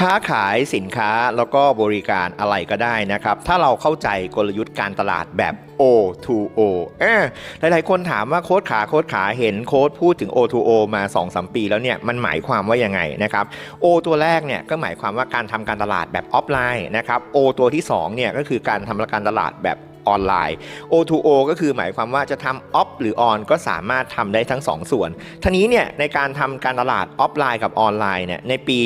ค้าขายสินค้าแล้วก็บริการอะไรก็ได้นะครับ ถ้าเราเข้าใจกลยุทธ์การตลาดแบบ O2O เออหลายๆ คนถามว่าโค้ดขาโค้ดขาเห็นโค้ดพูดถึง O2O มา 2-3 ปีแล้วเนี่ยมันหมายความว่ายังไงนะครับ O ตัวแรกเนี่ยก็หมายความว่าการทำการตลาดแบบออฟไลน์นะครับ O ตัวที่2เนี่ยก็คือการทำการตลาดแบบ ออนไลน์ O2O ก็คือหมายความว่าจะทำออฟหรือออนก็สามารถทำได้ทั้ง2ส่วนทีนี้เนี่ยในการทำการตลาดออฟไลน์กับออนไลน์เนี่ยในปี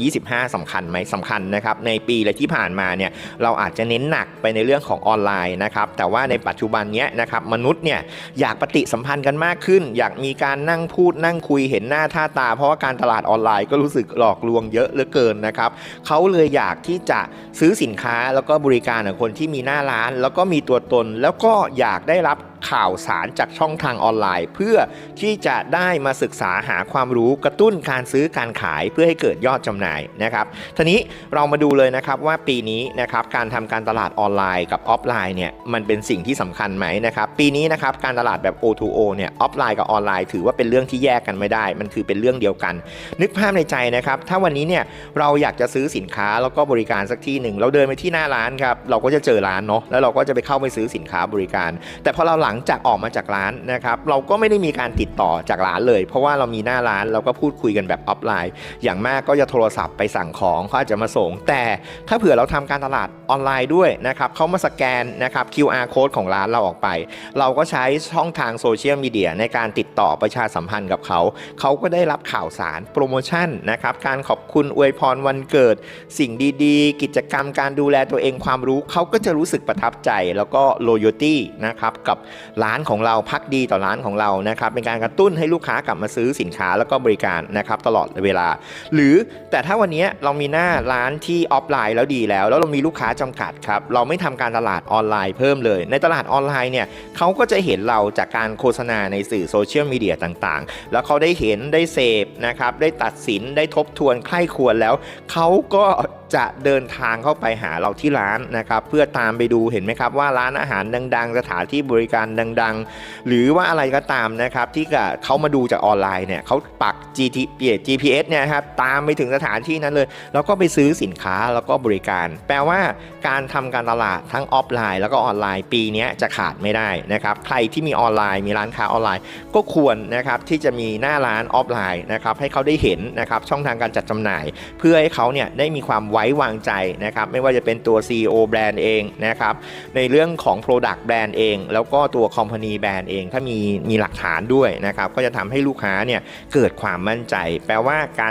2025สำคัญไหมสำคัญนะครับในปีและที่ผ่านมาเนี่ยเราอาจจะเน้นหนักไปในเรื่องของออนไลน์นะครับแต่ว่าในปัจจุบันเนี้ยนะครับมนุษย์เนี่ยอยากปฏิสัมพันธ์กันมากขึ้น อยากมีการนั่งพูดนั่งคุยเห็นหน้าท่าตา เพราะว่าการตลาดออนไลน์ก็รู้สึกหลอกลวงเยอะเหลือเกินนะครับเขาเลยอยากที่จะซื้อสินค้าแล้วก็บริการของคนที่มีหน้าร้าน แล้วก็มีตัวตน แล้วก็อยากได้รับ ข่าวสารจากช่องทางออนไลน์ เพื่อที่จะได้มาศึกษาหาความรู้กระตุ้นการซื้อการขายเพื่อให้เกิดยอดจำหน่ายนะครับทีนี้เรามาดูเลยนะครับว่าปีนี้นะครับการทำการตลาดออนไลน์กับออฟไลน์เนี่ยมันเป็นสิ่งที่สำคัญไหมนะครับปีนี้นะครับการตลาดแบบ O2O เนี่ยออฟไลน์กับออนไลน์ถือว่าเป็นเรื่องที่แยกกันไม่ได้ มันคือเป็นเรื่องเดียวกัน นึกภาพในใจนะครับถ้าวันนี้เนี่ยเราอยากจะซื้อสินค้าแล้วก็บริการสักที่หนึ่งเราเดินไปที่หน้าร้านครับเราก็จะเจอร้านเนาะแล้วเราก็จะไปเข้าไปซื้อสินค้าบริการ แต่พอเราหลังังจากออกมาจากร้านนะครับเราก็ไม่ได้มีการติดต่อจากร้านเลย เพราะว่าเรามีหน้าร้านเราก็พูดคุยกันแบบออฟไลน์ อย่างมากก็จะโทรศัพท์ไปสั่งของเขาอาจจะมาส่ง แต่ถ้าเผื่อเราทำการตลาดออนไลน์ด้วยนะครับเขามาสแกนนะครับ QR code ของร้านเราออกไป เราก็ใช้ช่องทางโซเชียลมีเดียในการติดต่อประชาสัมพันธ์กับเขา เขาก็ได้รับข่าวสารโปรโมชั่นนะครับการขอบคุณอวยพรวันเกิด สิ่งดีๆ กิจกรรมการดูแลตัวเองความรู้เขาก็จะรู้สึกประทับใจแล้วก็ loyalty นะครับกับร้านของเราพักดีต่อร้านของเรานะครับเป็นการกระตุ้นให้ลูกค้ากลับมาซื้อสินค้าแล้วก็บริการนะครับตลอดเวลา หรือแต่ถ้าวันนี้เรามีหน้าร้านที่ออฟไลน์แล้วดีแล้ว แล้วเรามีลูกค้าจำกัดครับเราไม่ทำการตลาดออนไลน์เพิ่มเลย ในตลาดออนไลน์เนี่ยเขาก็จะเห็นเราจากการโฆษณาในสื่อโซเชียลมีเดียต่างๆ แล้วเขาได้เห็นได้เสพนะครับได้ตัดสินได้ทบทวนใคร่ควรแล้วเขาก็ จะเดินทางเข้าไปหาเราที่ร้านนะครับเพื่อตามไปดูเห็นไหมครับว่าร้านอาหารดัง ๆ สถานที่บริการดัง ๆ หรือว่าอะไรก็ตามนะครับที่เขามาดูจากออนไลน์เนี่ยเขาปัก GT GPS เนี่ยครับตามไปถึงสถานที่นั้นเลย แล้วก็ไปซื้อสินค้าแล้วก็บริการ แปลว่าการทำการตลาดทั้งออฟไลน์ แล้วก็ออนไลน์ปีนี้จะขาดไม่ได้นะครับใครที่มีออนไลน์มีร้านค้าออนไลน์ ก็ควรนะครับที่จะมีหน้าร้านออฟไลน์นะครับให้เขาได้เห็นนะครับช่องทางการจัดจำหน่าย เพื่อให้เขาเนี่ยได้มีความไวว้วางใจนะครับไม่ว่าจะเป็นตัว CEO แบรนด์เองนะครับในเรื่องของ Product แบรนด์เอง แล้วก็ตัว Company แบรนด์เอง ถ้ามีมีหลักฐานด้วยนะครับก็จะทำให้ลูกค้าเนี่ยเกิดความมั่นใจ แปลว่าการ